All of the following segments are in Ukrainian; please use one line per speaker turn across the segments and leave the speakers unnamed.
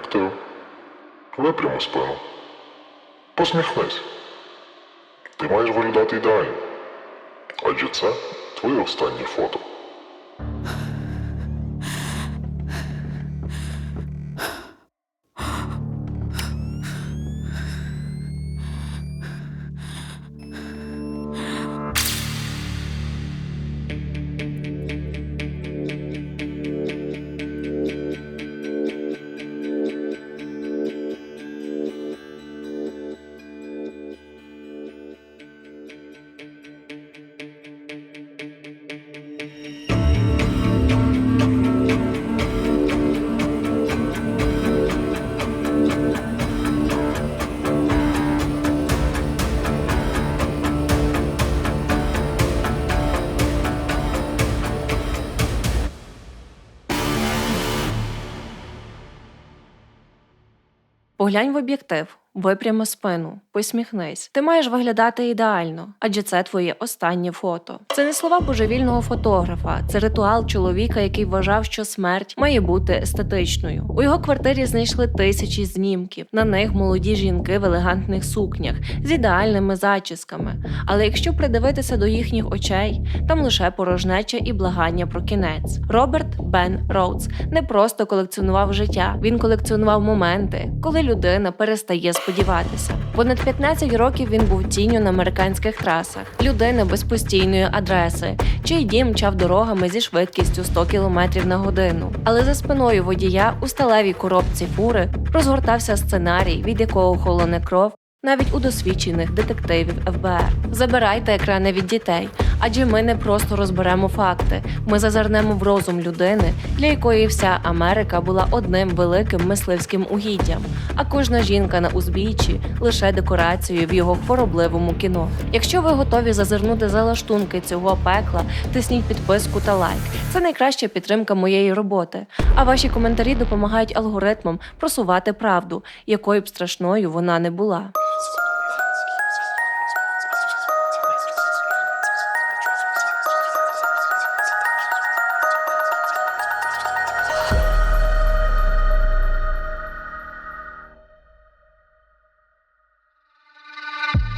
об'єктив. Випрямо спину. Посміхнись. Ти маєш виглядати ідеально. Адже це твоє останнє фото.
Поглянь в об'єктив, випрями спину, посміхнись. Ти маєш виглядати ідеально, адже це твоє останнє фото. Це не слова божевільного фотографа, це ритуал чоловіка, який вважав, що смерть має бути естетичною. У його квартирі знайшли тисячі знімків. На них молоді жінки в елегантних сукнях з ідеальними зачісками. Але якщо придивитися до їхніх очей, там лише порожнеча і благання про кінець. Роберт Бен Роудс не просто колекціонував життя, він колекціонував моменти, коли людина перестає сподіватися. Понад 15 років він був тінню на американських трасах, людина без постійної адреси, чий дім мчав дорогами зі швидкістю 100 км на годину. Але за спиною водія у сталевій коробці фури розгортався сценарій, від якого холоне кров. Навіть у досвідчених детективів ФБР забирайте екрани від дітей, адже ми не просто розберемо факти. Ми зазирнемо в розум людини, для якої вся Америка була одним великим мисливським угіддям, а кожна жінка на узбіччі лише декорацією в його хворобливому кіно. Якщо ви готові зазирнути за лаштунки цього пекла, тисніть підписку та лайк. Це найкраща підтримка моєї роботи. А ваші коментарі допомагають алгоритмам просувати правду, якою б страшною вона не була.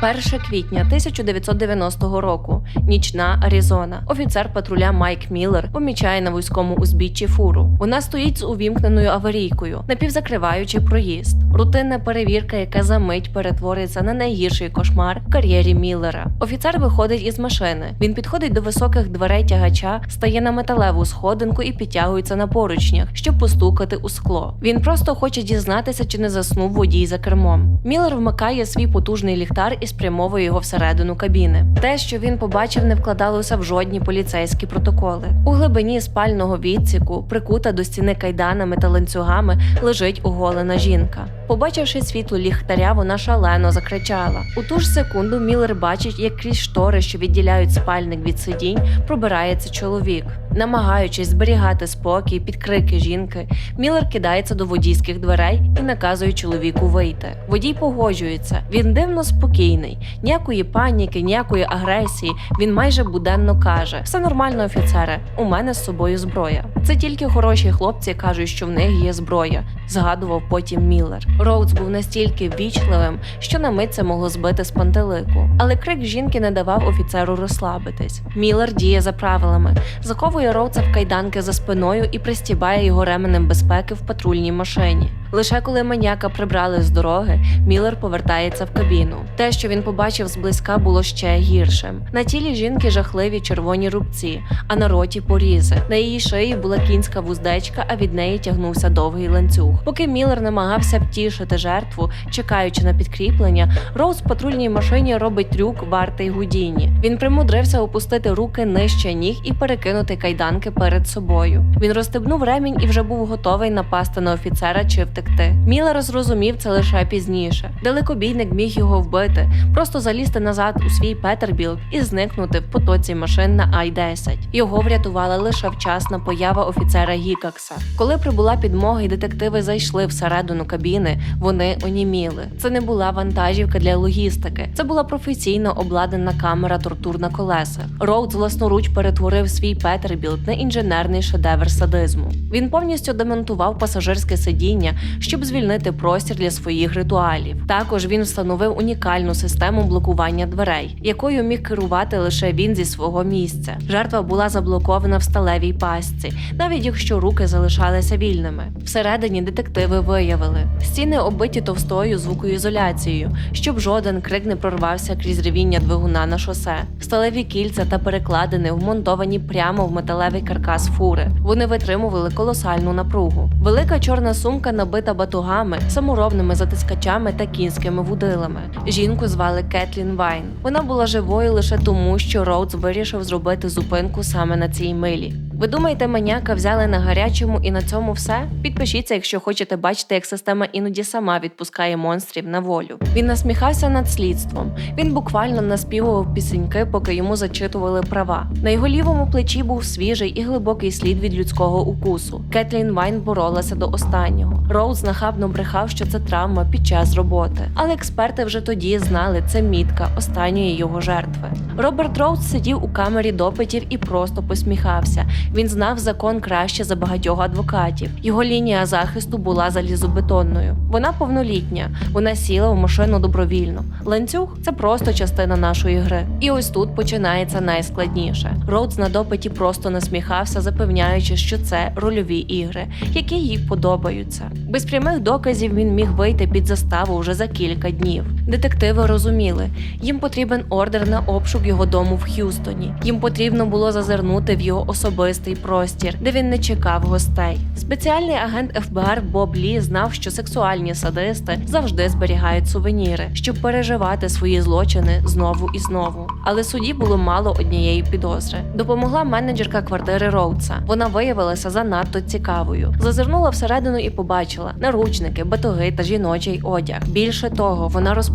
Перше квітня 1990 року. Нічна Аризона. Офіцер патруля Майк Міллер помічає на вузькому узбіччі фуру. Вона стоїть з увімкненою аварійкою, напівзакриваючи проїзд. Рутинна перевірка, яка за мить перетвориться на найгірший кошмар в кар'єрі Міллера. Офіцер виходить із машини. Він підходить до високих дверей тягача, стає на металеву сходинку і підтягується на поручнях, щоб постукати у скло. Він просто хоче дізнатися, чи не заснув водій за кермом. Міллер вмикає свій потужний ліхтар і спрямовує його всередину кабіни. Те, що він побачив, не вкладалося в жодні поліцейські протоколи. У глибині спального відсіку, прикута до стіни кайданами та ланцюгами, лежить оголена жінка. Побачивши світло ліхтаря, вона шалено закричала. У ту ж секунду Міллер бачить, як крізь штори, що відділяють спальник від сидінь, пробирається чоловік. Намагаючись зберігати спокій під крики жінки, Міллер кидається до водійських дверей і наказує чоловіку вийти. Водій погоджується. Він дивно спокійний, ніякої паніки, ніякої агресії. Він майже буденно каже: все нормально, офіцере. У мене з собою зброя. Це тільки хороші хлопці кажуть, що в них є зброя. Згадував потім Міллер. Роудс був настільки ввічливим, що на мить це могло збити з пантелику. Але крик жінки не давав офіцеру розслабитись. Міллер діє за правилами, заковує Роудса в кайданки за спиною і пристібає його ременем безпеки в патрульній машині. Лише коли маніяка прибрали з дороги, Міллер повертається в кабіну. Те, що він побачив зблизька, було ще гіршим. На тілі жінки жахливі червоні рубці, а на роті порізи. На її шиї була кінська вуздечка, а від неї тягнувся довгий ланцюг. Поки Міллер намагався втішити жертву, чекаючи на підкріплення, Роуз в патрульній машині робить трюк вартий Гудіні. Він примудрився опустити руки нижче ніг і перекинути кайданки перед собою. Він розстебнув ремінь і вже був готовий напасти на офіцера чи втекти. Міллер зрозумів це лише пізніше. Далекобійник міг його вбити, просто залізти назад у свій Петербілд і зникнути в потоці машин на Ай-10. Його врятувала лише вчасна поява офіцера Гікакса. Коли прибула підмога і детективи зайшли всередину кабіни, вони оніміли. Це не була вантажівка для логістики, це була професійно обладнана камера тортур на колесах. Роудс власноруч перетворив свій Петербілд на інженерний шедевр садизму. Він повністю демонтував пасажирське сидіння, щоб звільнити простір для своїх ритуалів. Також він встановив унікальну систему блокування дверей, якою міг керувати лише він зі свого місця. Жертва була заблокована в сталевій пастці, навіть якщо руки залишалися вільними. Всередині детективи виявили стіни оббиті товстою звукоізоляцією, щоб жоден крик не прорвався крізь ревіння двигуна на шосе. Сталеві кільця та перекладини вмонтовані прямо в металевий каркас фури. Вони витримували колосальну напругу. Велика чорна сумка набита батугами, саморобними затискачами та кінськими вудилами. Жінку звали Кетлін Вайн. Вона була живою лише тому, що Роудс вирішив зробити зупинку саме на цій милі. Ви думаєте, маняка взяли на гарячому і на цьому все? Підпишіться, якщо хочете бачити, як система іноді сама відпускає монстрів на волю. Він насміхався над слідством. Він буквально наспівував пісеньки, поки йому зачитували права. На його лівому плечі був свіжий і глибокий слід від людського укусу. Кетлін Вайн боролася до останнього. Роуз нахабно брехав, що це травма під час роботи. Але експерти вже тоді знали, це мітка останньої його жертви. Роберт Роуз сидів у камері допитів і просто посміхався. Він знав закон краще за багатьох адвокатів. Його лінія захисту була залізобетонною. Вона повнолітня, вона сіла в машину добровільно. Ланцюг це просто частина нашої гри. І ось тут починається найскладніше. Роудс на допиті просто насміхався, запевняючи, що це рольові ігри, які їй подобаються. Без прямих доказів він міг вийти під заставу вже за кілька днів. Детективи розуміли, їм потрібен ордер на обшук його дому в Х'юстоні. Їм потрібно було зазирнути в його особистий простір, де він не чекав гостей. Спеціальний агент ФБР Боб Лі знав, що сексуальні садисти завжди зберігають сувеніри, щоб переживати свої злочини знову і знову. Але суді було мало однієї підозри. Допомогла менеджерка квартири Роудса. Вона виявилася занадто цікавою. Зазирнула всередину і побачила наручники, батоги та жіночий одяг. Більше того, вона розповіла,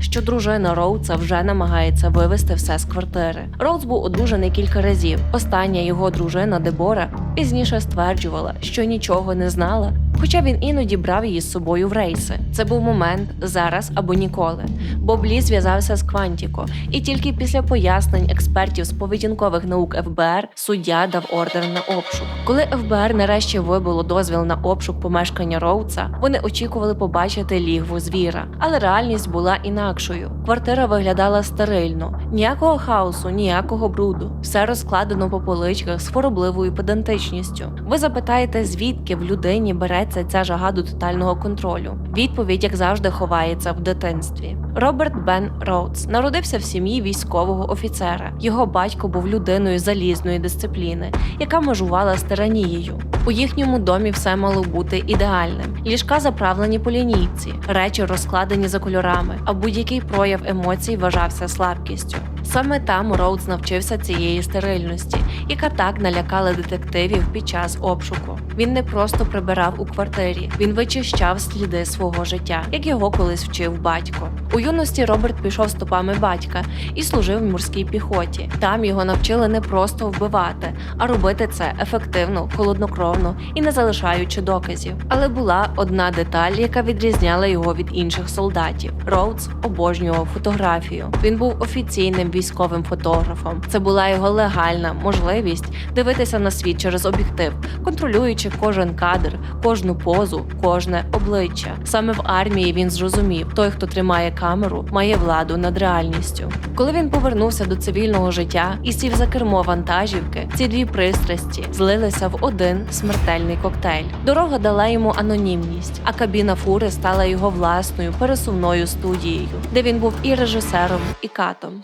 що дружина Роудса вже намагається вивезти все з квартири. Роудс був одружений кілька разів. Остання його дружина Дебора пізніше стверджувала, що нічого не знала. Хоча він іноді брав її з собою в рейси. Це був момент зараз або ніколи. Боб Лі зв'язався з Квантіко, і тільки після пояснень експертів з поведінкових наук ФБР суддя дав ордер на обшук. Коли ФБР нарешті вибило дозвіл на обшук помешкання Роудса, вони очікували побачити лігву звіра, але реальність була інакшою. Квартира виглядала стерильно, ніякого хаосу, ніякого бруду. Все розкладено по поличках з хворобливою педантичністю. Ви запитаєте, звідки в людині береться ця жага до тотального контролю? Відповідь, як завжди, ховається в дитинстві. Роберт Бен Роудс народився в сім'ї військового офіцера. Його батько був людиною залізної дисципліни, яка межувала з тиранією. У їхньому домі все мало бути ідеальним. Ліжка заправлені по лінійці, речі розкладені за кольорами, а будь-який прояв емоцій вважався слабкістю. Саме там Роудс навчився цієї стерильності, яка так налякала детективів під час обшуку. Він не просто прибирав у квартирі, він вичищав сліди свого життя, як його колись вчив батько. У юності Роберт пішов стопами батька і служив в морській піхоті. Там його навчили не просто вбивати, а робити це ефективно, холоднокровно і не залишаючи доказів. Але була одна деталь, яка відрізняла його від інших солдатів. Роудс обожнював фотографію. Він був офіційним військовим фотографом. Це була його легальна можливість дивитися на світ через об'єктив, контролюючи кожен кадр, кожну позу, кожне обличчя. Саме в армії він зрозумів, той, хто тримає камеру, має владу над реальністю. Коли він повернувся до цивільного життя і сів за кермо вантажівки, ці дві пристрасті злилися в один смертельний коктейль. Дорога дала йому анонімність, а кабіна фури стала його власною пересувною студією, де він був і режисером, і катом.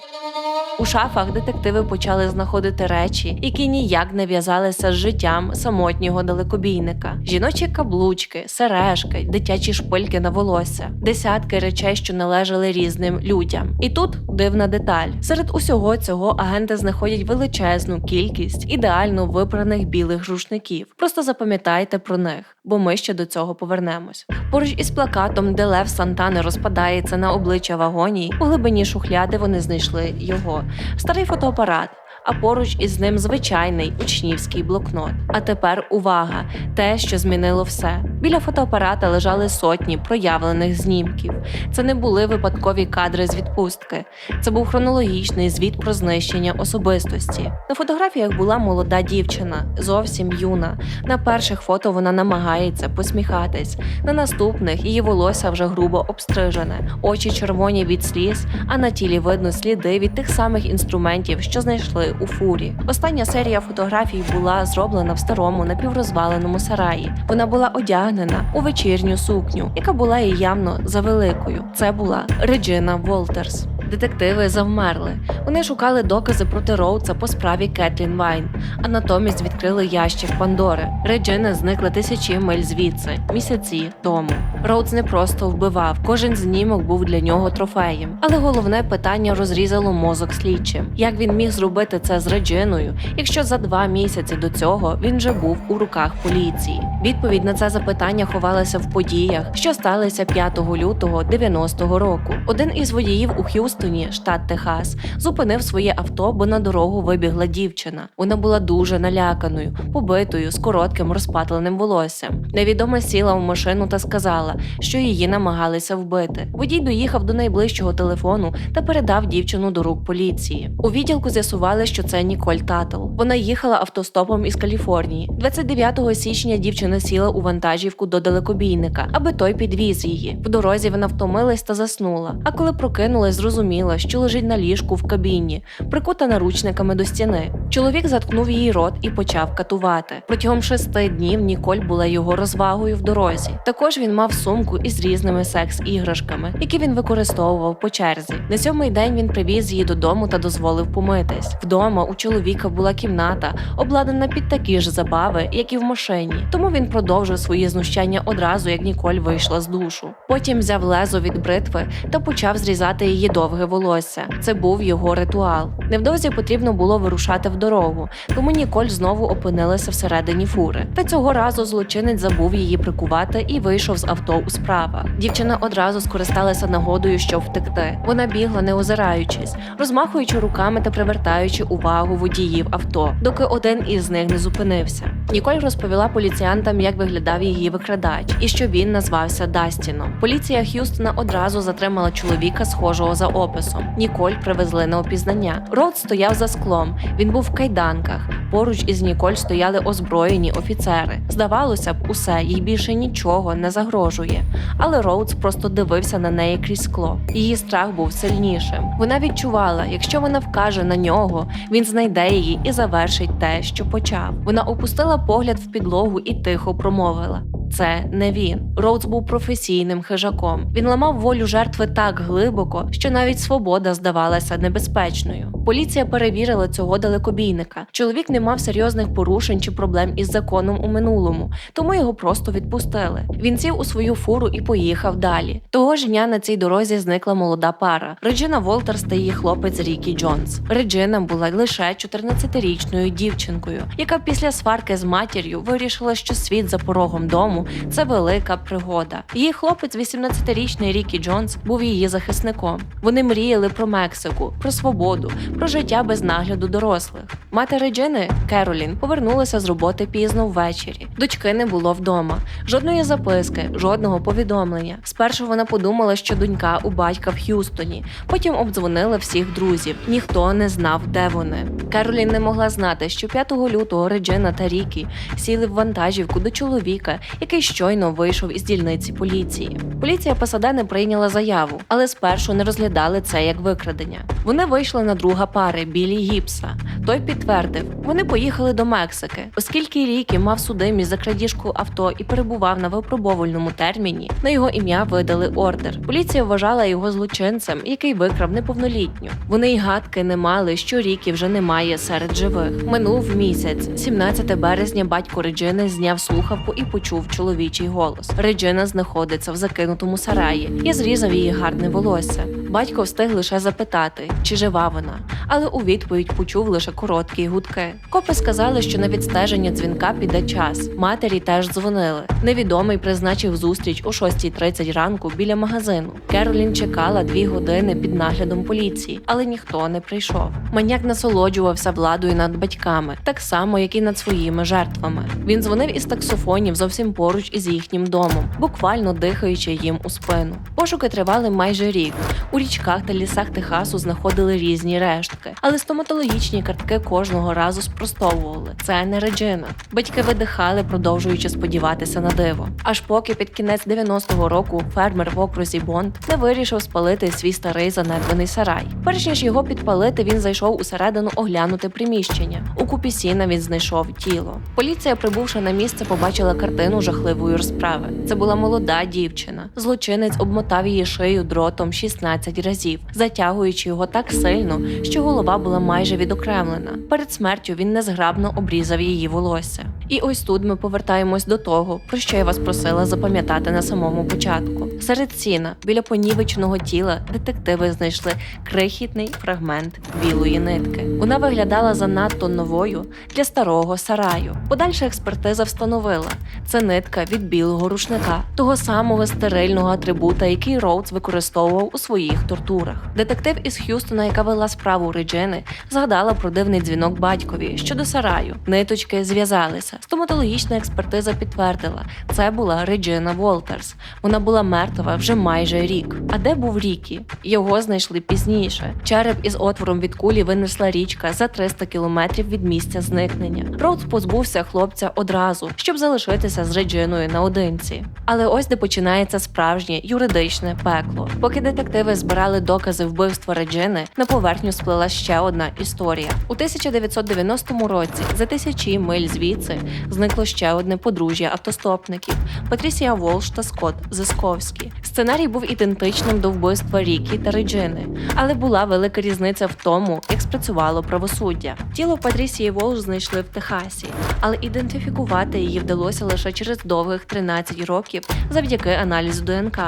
У шафах детективи почали знаходити речі, які ніяк не в'язалися з життям самотнього далекобійника: жіночі каблучки, сережки, дитячі шпильки на волосся, десятки речей, що належали різним людям. І тут дивна деталь: серед усього цього агенти знаходять величезну кількість ідеально випраних білих рушників. Просто запам'ятайте про них, бо ми ще до цього повернемось. Поруч із плакатом, де Лев Сантани розпадається на обличчя вагоній, у глибині шухляди вони знайшли його старий фотоапарат. А поруч із ним звичайний учнівський блокнот. А тепер увага! Те, що змінило все. Біля фотоапарата лежали сотні проявлених знімків. Це не були випадкові кадри з відпустки. Це був хронологічний звіт про знищення особистості. На фотографіях була молода дівчина, зовсім юна. На перших фото вона намагається посміхатись. На наступних її волосся вже грубо обстрижене, очі червоні від сліз, а на тілі видно сліди від тих самих інструментів, що знайшли у фурі. Остання серія фотографій була зроблена в старому напіврозваленому сараї. Вона була одягнена у вечірню сукню, яка була їй явно завеликою. Це була Реджина Волтерс. Детективи завмерли. Вони шукали докази проти Роудса по справі Кетрін Вайн, а натомість відкрили ящик Пандори. Реджина зникла тисячі миль звідси, місяці тому. Роудс не просто вбивав, кожен знімок був для нього трофеєм. Але головне питання розрізало мозок слідчим. Як він міг зробити це з Реджиною, якщо за два місяці до цього він вже був у руках поліції? Відповідь на це запитання ховалася в подіях, що сталися 5 лютого 90-го року. Один із водіїв у Х'юстоні, штат Техас, зупинив своє авто, бо на дорогу вибігла дівчина. Вона була дуже наляканою, побитою, з коротким розпатленим волоссям. Невідома сіла в машину та сказала, що її намагалися вбити. Водій доїхав до найближчого телефону та передав дівчину до рук поліції. У відділку з'ясували, що це Ніколь Татл. Вона їхала автостопом із Каліфорнії. 29 січня дівчина сіла у вантажівку до далекобійника, аби той підвіз її. В дорозі вона втомилась та заснула. А коли прокинулась, зрозуміла, що лежить на ліжку в кабіні, прикута наручниками до стіни. Чоловік заткнув її рот і почав катувати. Протягом шести днів Ніколь була його розвагою в дорозі. Також він мав сумку із різними секс-іграшками, які він використовував по черзі. На сьомий день він привіз її додому та дозволив помитись. Вдома у чоловіка була кімната, обладнана під такі ж забави, як і в машині. Тому він продовжив свої знущання одразу, як Ніколь вийшла з душу. Потім взяв лезо від бритви та почав зрізати її довге волосся. Це був його ритуал. Невдовзі потрібно було вирушати в дорогу, тому Ніколь знову опинилася всередині фури. Та цього разу злочинець забув її прикувати і вийшов з авто у справах. Дівчина одразу скористалася нагодою, щоб втекти. Вона бігла, не озираючись, розмахуючи руками та привертаючи увагу водіїв авто, доки один із них не зупинився. Ніколь розповіла поліціянтам, як виглядав її викрадач, і що він назвався Дастіном. Поліція Х'юстона одразу затримала чоловіка, схожого за описом. Ніколь привезли на опізнання. Рот стояв за склом. Він був в кайданках. Поруч із Ніколь стояли озброєні офіцери. Здавалося б, усе їй більше нічого не загрожує. Але Роудс просто дивився на неї крізь скло. Її страх був сильнішим. Вона відчувала, якщо вона вкаже на нього, він знайде її і завершить те, що почав. Вона опустила погляд в підлогу і тихо промовила. Це не він. Роудс був професійним хижаком. Він ламав волю жертви так глибоко, що навіть свобода здавалася небезпечною. Поліція перевірила цього далекобійника. Чоловік не мав серйозних порушень чи проблем із законом у минулому, тому його просто відпустили. Він сів у свою фуру і поїхав далі. Того ж дня на цій дорозі зникла молода пара Реджина Волтерс та її хлопець Рікі Джонс. Реджина була лише 14-річною дівчинкою, яка після сварки з матір'ю вирішила, що світ за порогом дому це велика пригода. Її хлопець, 18-річний Рікі Джонс, був її захисником. Вони мріяли про Мексику, про свободу, про життя без нагляду дорослих. Мати Реджини, Керолін, повернулася з роботи пізно ввечері. Дочки не було вдома, жодної записки, жодного повідомлення. Спершу вона подумала, що донька у батька в Х'юстоні. Потім обдзвонила всіх друзів. Ніхто не знав, де вони. Керолін не могла знати, що 5 лютого Реджина та Рікі сіли в вантажівку до чоловіка, який щойно вийшов із дільниці поліції. Поліція Пасадени прийняла заяву, але спершу не розглядали це як викрадення. Вони вийшли на друга пари Білі Гіпса. Той підтвердив, вони поїхали до Мексики, оскільки Рікі мав судимість за крадіжку авто і перебував на випробовувальному терміні. На його ім'я видали ордер. Поліція вважала його злочинцем, який викрав неповнолітню. Вони й гадки не мали, що Рікі вже немає серед живих. Минув місяць, 17 березня. Батько Реджини зняв слухавку і почув чоловічий голос. Реджина знаходиться в закинутому сараї. Я зрізав її гарне волосся. Батько встиг лише запитати, чи жива вона, але у відповідь почув лише короткі гудки. Копи сказали, що на відстеження дзвінка піде час. Матері теж дзвонили. Невідомий призначив зустріч о 6.30 ранку біля магазину. Керолін чекала дві години під наглядом поліції, але ніхто не прийшов. Маняк насолоджувався владою над батьками, так само, як і над своїми жертвами. Він дзвонив із таксофонів зовсім поруч із їхнім домом, буквально дихаючи їм у спину. Пошуки тривали майже рік. У річках та лісах Техасу знаходили різні рештки, але стоматологічні картки кожного разу спростовували. Це не Реджина. Батьки видихали, продовжуючи сподіватися на диво. Аж поки під кінець 90-го року фермер в окрузі Бонд не вирішив спалити свій старий занедбаний сарай. Перш ніж його підпалити, він зайшов усередину оглянути приміщення. У купі сіна він знайшов тіло. Поліція, прибувши на місце, побачила картину жахливої розправи. Це була молода дівчина. Злочинець обмотав її шию дротом 16 разів, затягуючи його так сильно, що голова була майже відокремлена. Перед смертю він незграбно обрізав її волосся. І ось тут ми повертаємось до того, про що я вас просила запам'ятати на самому початку. Серед сіна, біля понівеченого тіла, детективи знайшли крихітний фрагмент білої нитки. Вона виглядала занадто новою для старого сараю. Подальша експертиза встановила, це нитка від білого рушника, того самого стерильного атрибута, який Роудс використовував у своїх тортурах. Детектив із Х'юстона, яка вела справу Реджини, згадала про дивний дзвінок батькові щодо сараю. Ниточки зв'язалися. Стоматологічна експертиза підтвердила, це була Реджина Волтерс. Вона була мертва вже майже рік. А де був Рікі? Його знайшли пізніше. Череп із отвором від кулі винесла річка за 300 кілометрів від місця зникнення. Роудс позбувся хлопця одразу, щоб залишитися з Реджиною наодинці. Але ось де починається справжнє юридичне пекло. Поки детективи збирали докази вбивства Реджини, на поверхню сплила ще одна історія. У 1990 році, за тисячі миль звідси, зникло ще одне подружжя автостопників Патрісія Волш та Скотт Зисковські. Сценарій був ідентичним до вбивства Рікі та Реджини, але була велика різниця в тому, як спрацювало правосуддя. Тіло Патрісії Волш знайшли в Техасі, але ідентифікувати її вдалося лише через довгих 13 років завдяки аналізу ДНК.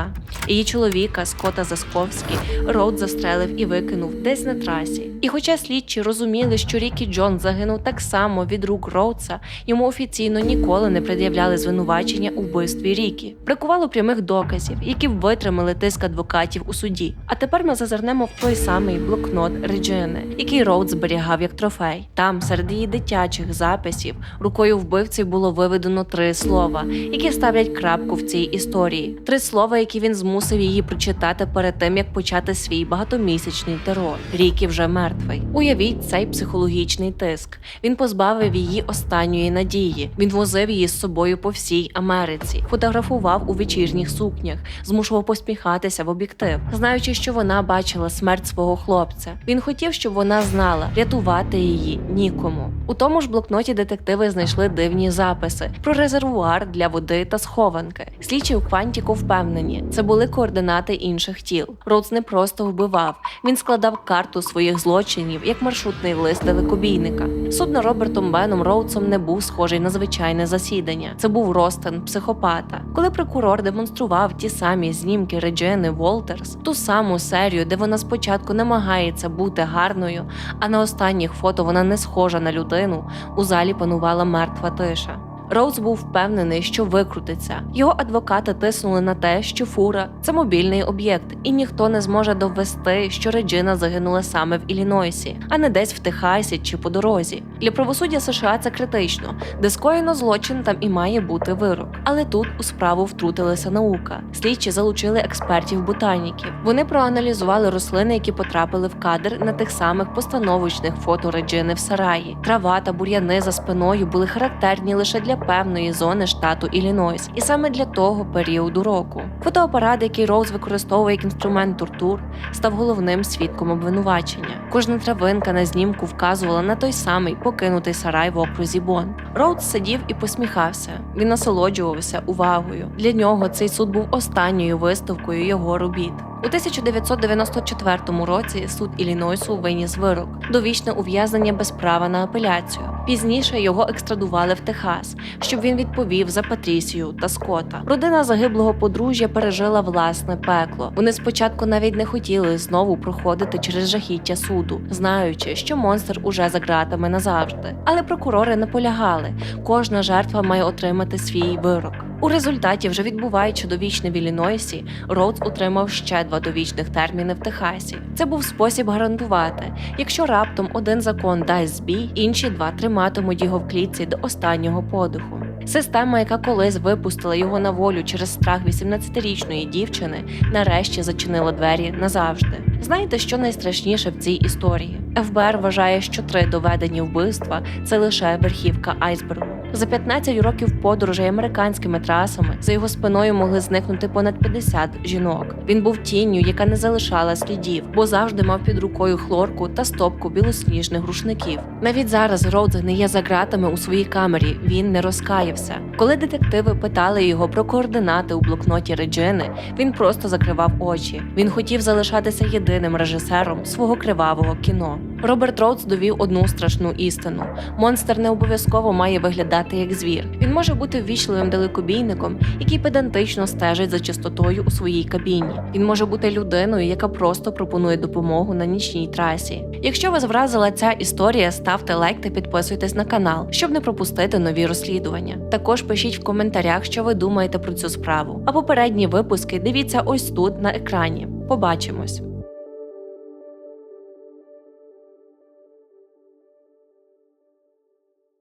Її чоловіка Скота Засковський Роуд застрелив і викинув десь на трасі. І хоча слідчі розуміли, що Рікі Джон загинув так само від рук Роудса, йому офіційно ніколи не пред'являли звинувачення у вбивстві Рікі. Бракувало прямих доказів, які б витримали тиск адвокатів у суді. А тепер ми зазирнемо в той самий блокнот Реджини, який Роуд зберігав як трофей. Там, серед її дитячих записів, рукою вбивці було виведено три слова, які ставлять крапку в цій історії. Три слова, які він змусив її прочитати перед тим, як почати свій багатомісячний терор. Рікі вже мертвий. Уявіть цей психологічний тиск. Він позбавив її останньої надії. Він возив її з собою по всій Америці, фотографував у вечірніх сукнях, змушував посміхатися в об'єктив, знаючи, що вона бачила смерть свого хлопця. Він хотів, щоб вона знала, рятувати її нікому. У тому ж блокноті детективи знайшли дивні записи про резервуар для води та схованки. Слідчі у Квантіку впевнені, це були координати інших тіл. Роудс не просто вбивав, він складав карту своїх злочинів як маршрутний лист далекобійника. Суд над Робертом Беном Роудсом не був схожий на звичайне засідання. Це був розтин психопата. Коли прокурор демонстрував ті самі знімки Реджини Волтерс, ту саму серію, де вона спочатку намагається бути гарною, а на останніх фото вона не схожа на людину, у залі панувала мертва тиша. Роуз був впевнений, що викрутиться. Його адвокати тиснули на те, що фура це мобільний об'єкт, і ніхто не зможе довести, що Реджина загинула саме в Іллінойсі, а не десь в Техасі чи по дорозі. Для правосуддя США це критично, де скоєно злочин там і має бути вирок. Але тут у справу втрутилася наука. Слідчі залучили експертів-ботаніків. Вони проаналізували рослини, які потрапили в кадр на тих самих постановочних фото Реджини в сараї. Трава та бур'яни за спиною були характерні лише для певної зони штату Іллінойс, і саме для того періоду року. Фотоапарат, який Роуз використовує як інструмент тортур, став головним свідком обвинувачення. Кожна травинка на знімку вказувала на той самий покинутий сарай в окрузі Бонд. Роуз сидів і посміхався. Він насолоджувався увагою. Для нього цей суд був останньою виставкою його робіт. У 1994 році суд Іллінойсу виніс вирок довічне ув'язнення без права на апеляцію. Пізніше його екстрадували в Техас, щоб він відповів за Патрісію та Скота. Родина загиблого подружжя пережила власне пекло. Вони спочатку навіть не хотіли знову проходити через жахіття суду, знаючи, що монстр уже за ґратами назавжди. Але прокурори наполягали, кожна жертва має отримати свій вирок. У результаті, вже відбуваючи довічне в Іллінойсі, Роудс отримав ще два довічних терміни в Техасі. Це був спосіб гарантувати, якщо раптом один закон дасть збій, інші два триматимуть його в клітці до останнього подиху. Система, яка колись випустила його на волю через страх 18-річної дівчини, нарешті зачинила двері назавжди. Знаєте, що найстрашніше в цій історії? ФБР вважає, що три доведені вбивства це лише верхівка айсбергу. За 15 років подорожей американськими трасами за його спиною могли зникнути понад 50 жінок. Він був тінню, яка не залишала слідів, бо завжди мав під рукою хлорку та стопку білосніжних рушників. Навіть зараз Роудз гниє за ґратами у своїй камері. Він не розкаявся. Коли детективи питали його про координати у блокноті Реджини, він просто закривав очі. Він хотів залишатися єдиним режисером свого кривавого кіно. Роберт Роудс довів одну страшну істину: монстр не обов'язково має виглядати як звір. Він може бути ввічливим далекобійником, який педантично стежить за чистотою у своїй кабіні. Він може бути людиною, яка просто пропонує допомогу на нічній трасі. Якщо вас вразила ця історія, ставте лайк та підписуйтесь на канал, щоб не пропустити нові розслідування. Також пишіть в коментарях, що ви думаєте про цю справу. А попередні випуски дивіться ось тут на екрані. Побачимось.